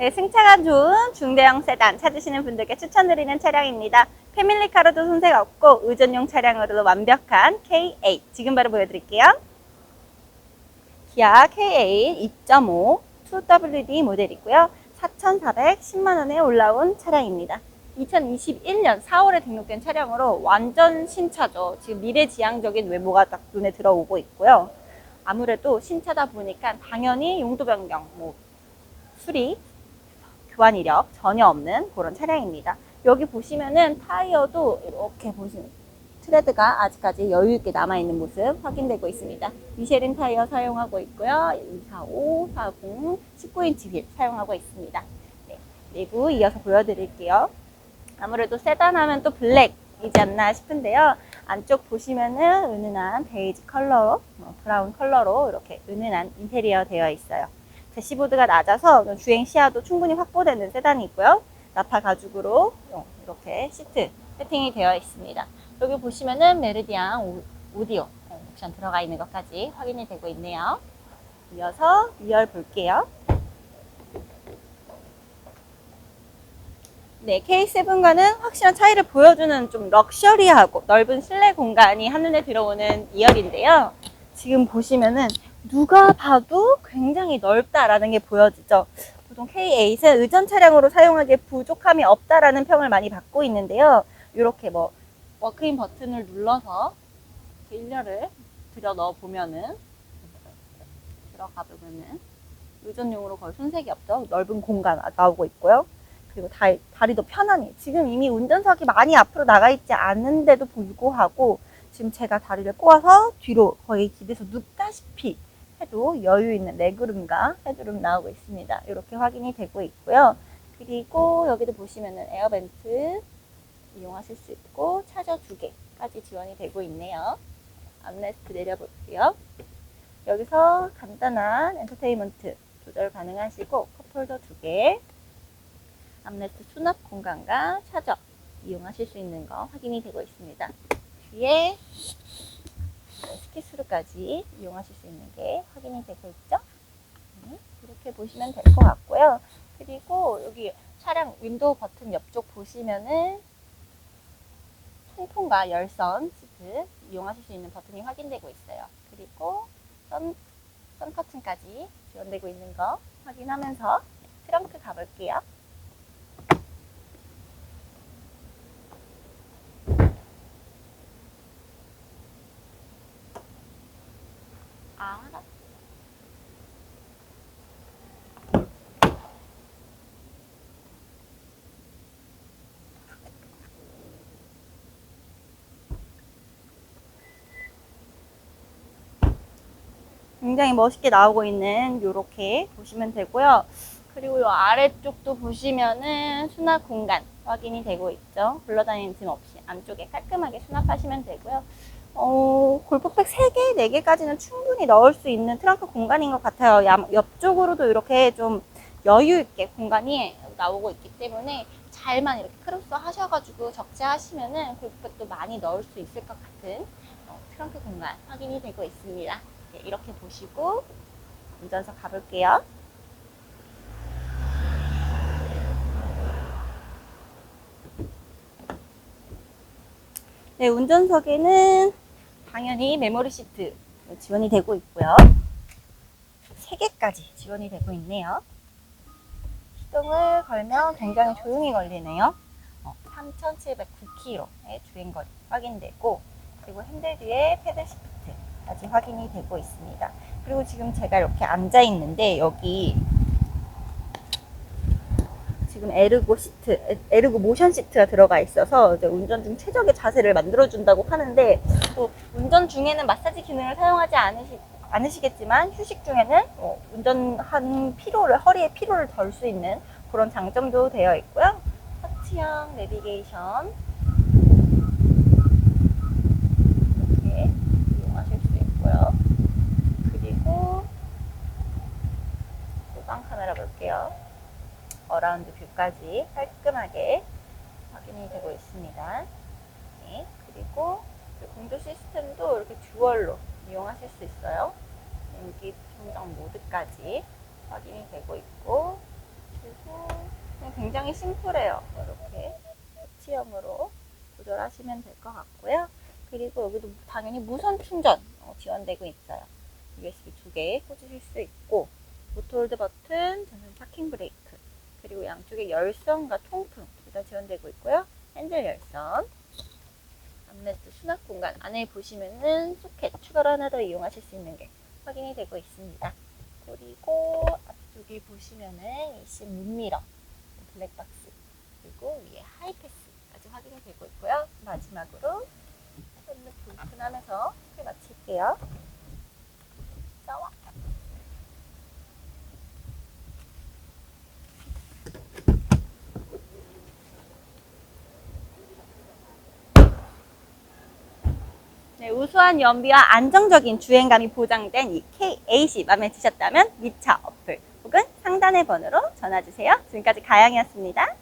네, 승차가 좋은 중대형 세단 찾으시는 분들께 추천드리는 차량입니다. 패밀리카로도 손색 없고 의전용 차량으로도 완벽한 K8 지금 바로 보여드릴게요. 기아 K8 2.5 2WD 모델이고요. 4,410만 원에 올라온 차량입니다. 2021년 4월에 등록된 차량으로 완전 신차죠. 지금 미래지향적인 외모가 딱 눈에 들어오고 있고요. 아무래도 신차다 보니까 당연히 용도 변경, 뭐 수리, 교환 이력 전혀 없는 그런 차량입니다. 여기 보시면은 타이어도 이렇게 보시면 트레드가 아직까지 여유 있게 남아 있는 모습 확인되고 있습니다. 미쉐린 타이어 사용하고 있고요. 245, 40, 19인치 휠 사용하고 있습니다. 네, 내부 이어서 보여드릴게요. 아무래도 세단 하면 또 블랙이지 않나 싶은데요. 안쪽 보시면은 은은한 베이지 컬러로, 어, 브라운 컬러로 이렇게 은은한 인테리어 되어 있어요. 대시보드가 낮아서 주행 시야도 충분히 확보되는 세단이 있고요. 나파 가죽으로 어, 이렇게 시트 세팅이 되어 있습니다. 여기 보시면은 메르디안 오- 오디오 어, 옵션 들어가 있는 것까지 확인이 되고 있네요. 이어서 위열 볼게요. 네, K7과는 확실한 차이를 보여주는 좀 럭셔리하고 넓은 실내 공간이 한눈에 들어오는 2열인데요. 지금 보시면은 누가 봐도 굉장히 넓다라는 게 보여지죠. 보통 K8은 의전 차량으로 사용하기에 부족함이 없다라는 평을 많이 받고 있는데요. 이렇게 뭐 워크인 버튼을 눌러서 일렬을 들여 넣어 보면은 들어가 보면은 의전용으로 거의 손색이 없죠. 넓은 공간 나오고 있고요. 그리고 다, 다리도 편안히 지금 이미 운전석이 많이 앞으로 나가 있지 않은데도 불구하고 지금 제가 다리를 꼬아서 뒤로 거의 기대서 눕다시피 해도 여유 있는 레그룸과 헤드룸 나오고 있습니다. 이렇게 확인이 되고 있고요. 그리고 여기도 보시면은 에어벤트 이용하실 수 있고 차저 두 개까지 지원이 되고 있네요. 암레스트 내려볼게요. 여기서 간단한 엔터테인먼트 조절 가능하시고 컵홀더 두 개, 암레스트 수납 공간과 차저 이용하실 수 있는 거 확인이 되고 있습니다. 뒤에 스키스루까지 이용하실 수 있는 게 확인이 되고 있죠? 네, 이렇게 보시면 될 것 같고요. 그리고 여기 차량 윈도우 버튼 옆쪽 보시면은 통풍과 열선 시트 이용하실 수 있는 버튼이 확인되고 있어요. 그리고 선, 선 커튼까지 지원되고 있는 거 확인하면서 트렁크 가볼게요. 굉장히 멋있게 나오고 있는 요렇게 보시면 되고요. 그리고 요 아래쪽도 보시면은 수납 공간 확인이 되고 있죠. 굴러다니는 짐 없이 안쪽에 깔끔하게 수납하시면 되고요. 어, 골프백 3개, 4개까지는 충분히 넣을 수 있는 트렁크 공간인 것 같아요. 양- 옆쪽으로도 이렇게 좀 여유 있게 공간이 나오고 있기 때문에 잘만 이렇게 크로스 하셔가지고 적재하시면은 골프백도 많이 넣을 수 있을 것 같은 어, 트렁크 공간 확인이 되고 있습니다. 네, 이렇게 보시고 운전석 가볼게요. 네, 운전석에는 당연히 메모리 시트 지원이 되고 있고요. 3개까지 지원이 되고 있네요. 시동을 걸면 굉장히 조용히 걸리네요. 어, 3,709km의 주행거리 확인되고 그리고 핸들 뒤에 패들 시프트 까지 확인이 되고 있습니다. 그리고 지금 제가 이렇게 앉아 있는데 여기 지금 에르고 시트, 에- 에르고 모션 시트가 들어가 있어서 운전 중 최적의 자세를 만들어준다고 하는데 또 운전 중에는 마사지 기능을 사용하지 않으시, 않으시겠지만 휴식 중에는 어, 운전한 피로를 허리의 피로를 덜 수 있는 그런 장점도 되어 있고요. 터치형 내비게이션 이렇게 이용하실 수 있고요. 그리고 후방 카메라 볼게요. 어라운드 뷰까지 깔끔하게 확인이 되고 있습니다. 네, 그리고 그 공조 시스템도 이렇게 듀얼로 이용하실 수 있어요. 연기 조정 모드까지 확인이 되고 있고 그리고 굉장히 심플해요. 이렇게 T형으로 조절하시면 될 것 같고요. 그리고 여기도 당연히 무선 충전 어, 지원되고 있어요. USB 두 개 꽂으실 수 있고 모토홀드 버튼, 전선 파킹 브레이크, 그리고 양쪽에 열선과 통풍 둘 다 지원되고 있고요. 핸들 열선, 암레스트 수납 공간 안에 보시면은 소켓 추가로 하나 더 이용하실 수 있는 게 확인이 되고 있습니다. 그리고 앞쪽에 보시면은 이씨 문미러, 블랙박스, 그리고 위에 하이패스까지 확인이 되고 있고요. 마지막으로 썬루프 오픈하면서 끝 마칠게요. 나와. 네, 우수한 연비와 안정적인 주행감이 보장된 이 K8이 마음에 드셨다면 미차 어플 혹은 상단의 번호로 전화주세요. 지금까지 가영이었습니다.